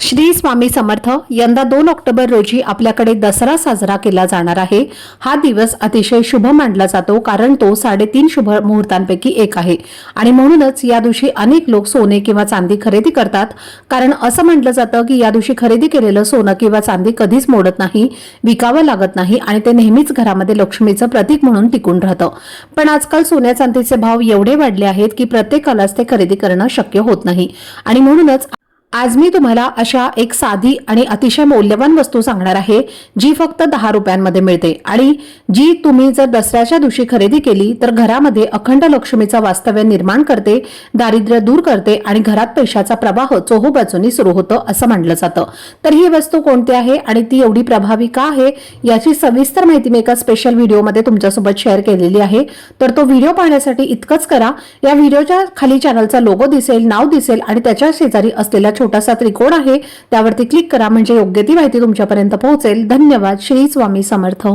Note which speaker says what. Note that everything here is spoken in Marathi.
Speaker 1: श्री स्वामी समर्थ यंदा दोन ऑक्टोबर रोजी आपल्याकडे दसरा साजरा केला जाणार आहे. हा दिवस अतिशय शुभ मानला जातो कारण तो साडेतीन शुभ मुहूर्तांपैकी एक आहे. आणि म्हणूनच या दिवशी अनेक लोक सोने किंवा चांदी खरेदी करतात. कारण असं म्हटलं जातं की या दिवशी खरेदी केलेलं सोनं किंवा चांदी कधीच मोडत नाही विकावं लागत नाही आणि ते नेहमीच घरामध्ये लक्ष्मीचं प्रतीक म्हणून टिकून राहतं. पण आजकाल सोन्या चांदीचे भाव एवढे वाढले आहेत की प्रत्येकालाच ते खरेदी करणं शक्य होत नाही. आणि म्हणूनच आज मी तुम्हाला अशा एक साधी आणि अतिशय मौल्यवान वस्तू सांगणार आहे जी फक्त दहा रुपयांमध्ये मिळते. आणि जी तुम्ही जर दसऱ्याच्या दिवशी खरेदी केली तर घरामध्ये अखंड लक्ष्मीचा वास्तव्य निर्माण करते दारिद्र्य दूर करते आणि घरात पैशाचा प्रवाह चोहोबाजूनी सुरू होतं असं मानलं जातं. तर ही वस्तू कोणती आहे आणि ती एवढी प्रभावी का आहे याची सविस्तर माहिती मी एका स्पेशल व्हिडिओमध्ये तुमच्यासोबत शेअर केलेली आहे. तर तो व्हिडिओ पाहण्यासाठी इतकंच करा या व्हिडिओच्या खाली चॅनलचा लोगो दिसेल नाव दिसेल आणि त्याच्या शेजारी असलेला छोटासा त्रिकोण आहे त्यावरती क्लिक करा म्हणजे योग्य ती माहिती तुमच्यापर्यंत पोहोचेल. धन्यवाद. श्री स्वामी समर्थ.